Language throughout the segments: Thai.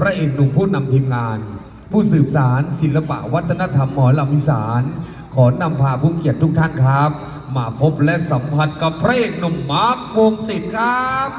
พระเอกหนุ่มผู้นำทีมงาน ผู้สืบสารศิลปะวัฒนธรรมหมอลำอีสาน ขอนำพาผู้เกียรติทุกท่านครับ มาพบและสัมผัสกับพระเอกหนุ่มมาร์ควงศิษย์ครับ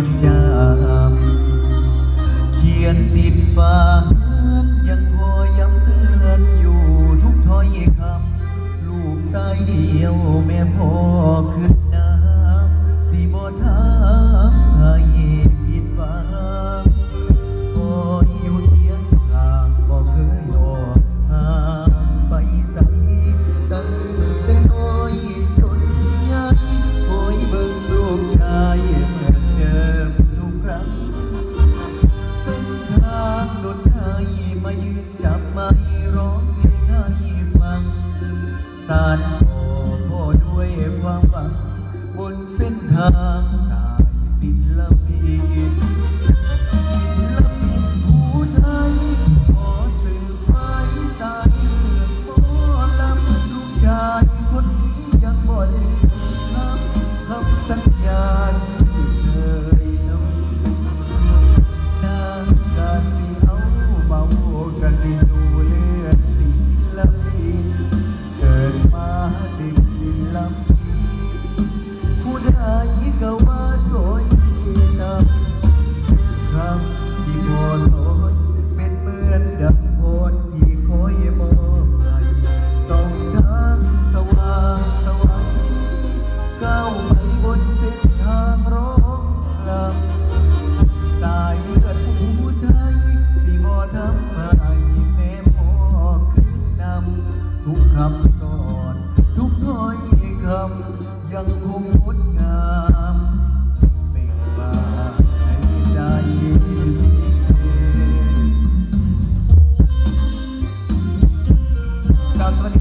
yang jauh Awesome.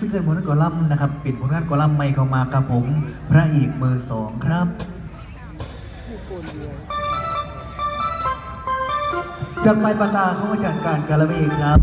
ซิงเกิลผลงานกอลัมนะครับปิดผลงานกอลัมใหม่เข้ามาครับผมพระเอกเบอร์สองครับ จากไปปากาของอาจารย์การกาละเวกครับ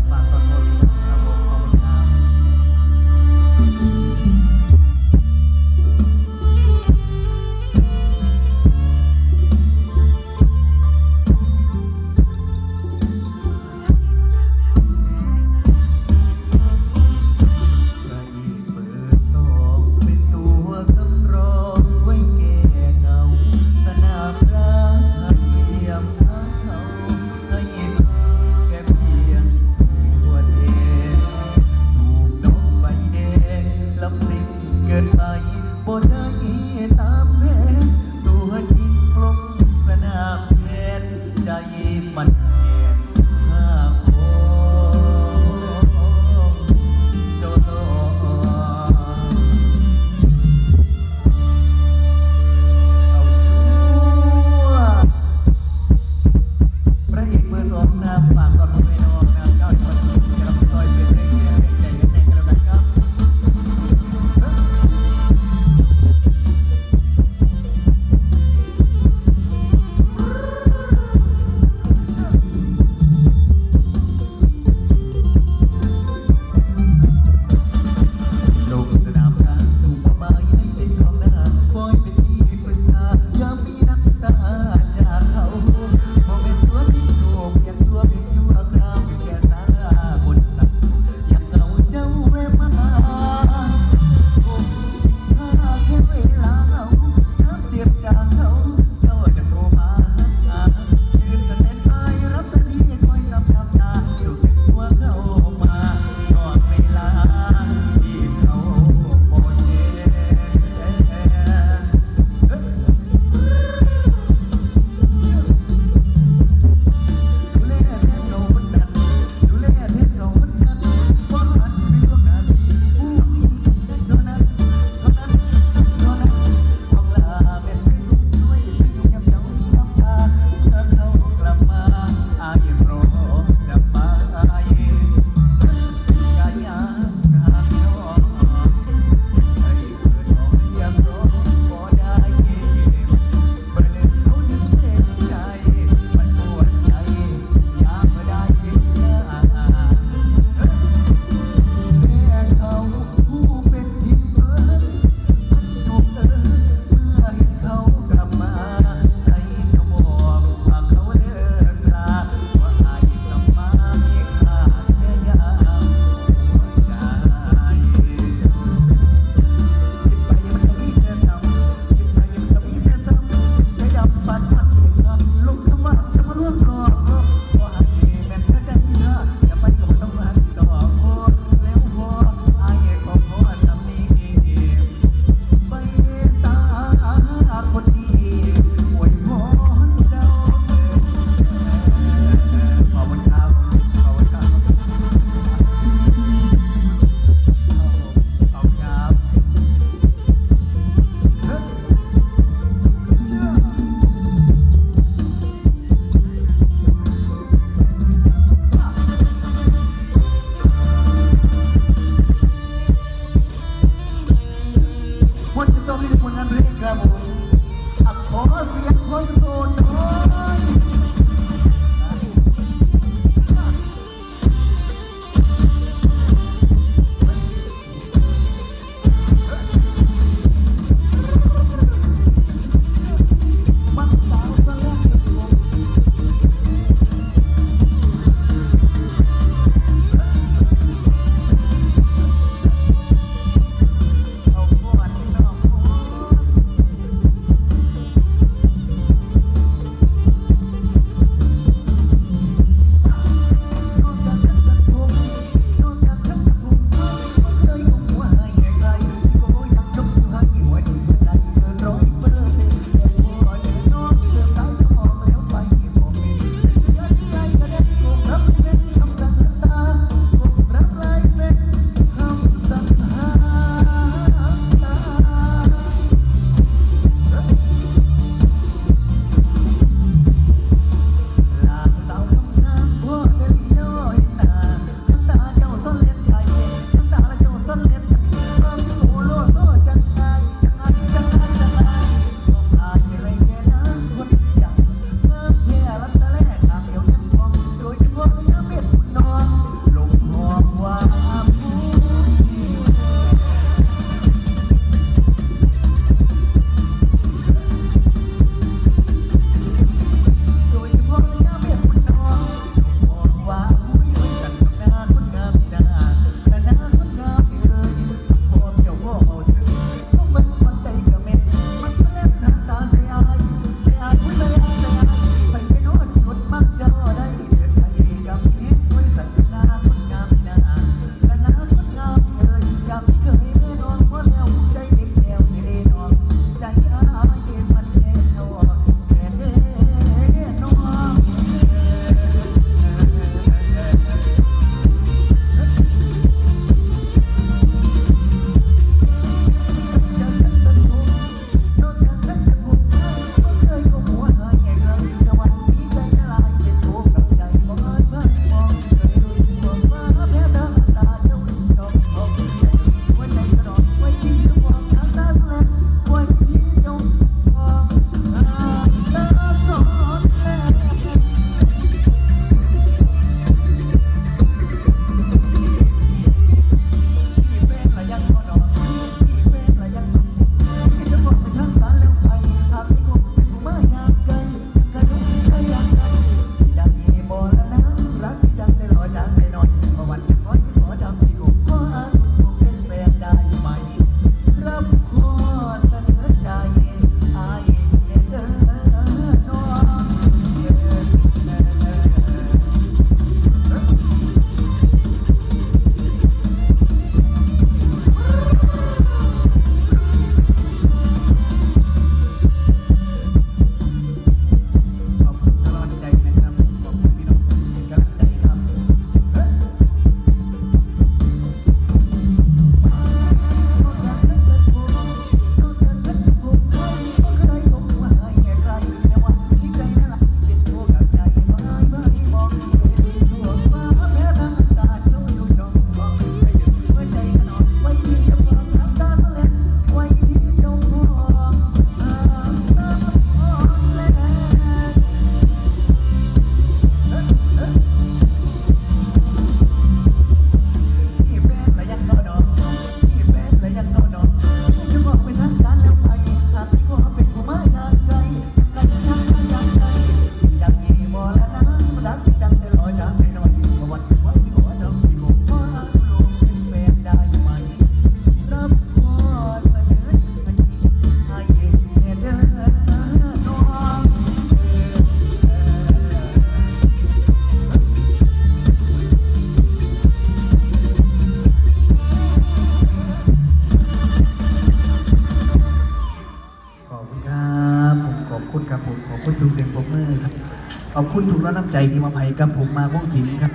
ขอบคุณทุกน้ำใจที่มาไผ่กับผมมาวงศิลป์ครับ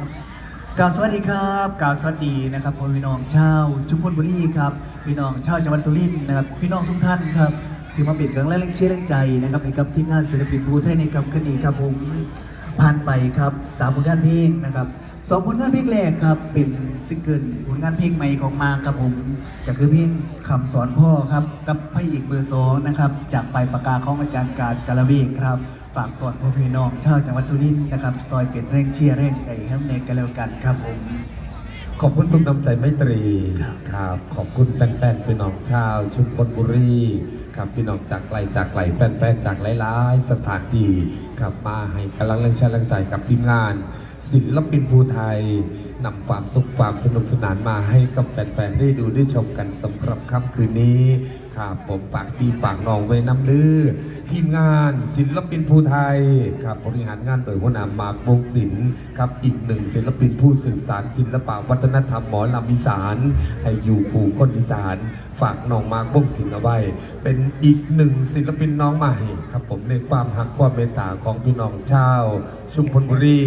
กล่าวสวัสดีครับกล่าวสวัสดีนะครับพี่น้องชาวชุมพลบุรีครับ พี่น้องชาวจังหวัดสุรินทร์นะครับพี่น้องทุกท่านครับที่มาเป็นกำลังแรงเชียร์แรงใจนะครับให้กับทีมงานศิลปินภูไทยในคำคืนนี้ครับผมผ่านไปครับสามผลงานเพลงนะครับสองผลงานเพลงแรกครับเป็นซิงเกิลผลงานเพลงใหม่ของมาครับผมก็คือเพลงคำสอนพ่อครับกับพระเอกเบอร์สองนะครับจากไปประกาศของอาจารย์การกาลเวกครับ ฝากตอนพ่อพี่น้องชาวจังหวัดสุรินทร์นะครับ ซอยเปลี่ยนแรงเชียร์แรงใจให้ในกันแล้วกันครับผม ขอบคุณทุกน้ำใจไมตรีครับครับ ขอบคุณแฟนๆพี่น้องชาวชุมพลบุรีครับพี่น้องจากไกลจากไกลแฟนๆจากหลายๆสถานที่ครับมาให้กำลังแรงใจแรงใจกับทีมงาน ศิลปินภูไทยนำความสุขความสนุกสนานมาให้กับแฟนๆได้ดูได้ชมกันสำหรับค่ำคืนนี้ ครับผมฝากพี่ฝากน้องไว้น้ำลือ ทีมงานศิลปินภูไทยครับบริหารงานโดยหัวหน้ามาร์ควงศิลป์ครับอีกหนึ่งศิลปินผู้สืบสารศิลปะวัฒนธรรมหมอลำอีสานให้อยู่คู่คนอีสาน ฝากน้องมาร์ควงศิลป์เอาไว้ เป็นอีกหนึ่งศิลปินน้องใหม่ครับผมในความหักความเมตตาของพี่น้องชาวชุมพลบุรี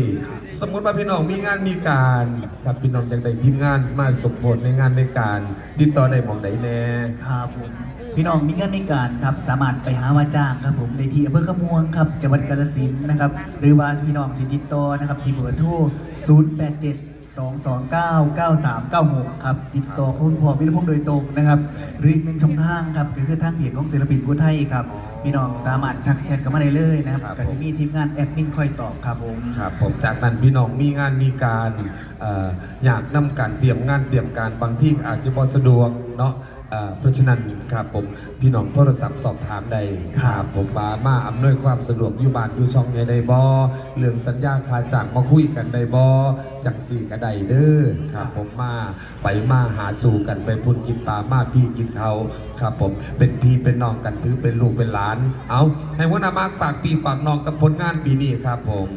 สมมติว่าพี่น้องมีงานมีการถ้าพี่น้องอยากได้ทีมงานมาสมผลในงานในการติดต่อได้หมองใดแน่ครับผม พี่น้องมีงานมีการครับสามารถไปหาว่าจ้างครับผมในที่อำเภอขะม่วงครับจังหวัดกาฬสินธุ์นะครับ หรือว่าพี่น้องสิติดต่อนะครับที่เบอร์โทร087 229 9396 ครับ ติดต่อคุณพ่อวิรพงษ์โดยตรงนะครับ หรืออีกหนึ่งช่องทางครับ ก็คือทางเพจของศิลปินผู้ไทยครับพี่น้องสามารถทักแชทกันมาได้เลยนะครับครับก็จะมีทีมงานแอดมินคอยตอบครับผม ครับผมจากนั้นพี่น้องมีงานมีการเอ่ออยากนำการเตรียมงานเตรียมการบางที่อาจจะบ่สะดวกเนาะเอ่อเพราะฉะนั้นครับผมพี่น้องโทรศัพท์สอบถามได้ครับผมมามาอำนวยความสะดวกอยู่บ้านอยู่ช่องในใดบอเรื่องสัญญาคาจ้างมาคุยกันได้บอจังสี่ก็ได้เด้อครับผมมาไปมาหาสู่กันไปพุ่นกินปลามาพี่กินเขาครับผมเป็นพี่เป็นน้องกันถือเป็นลูกเป็นหลาน เอาให้หัวหน้ามากฝากพี่ฝากน้องกับผลงานปีนี้ครับผม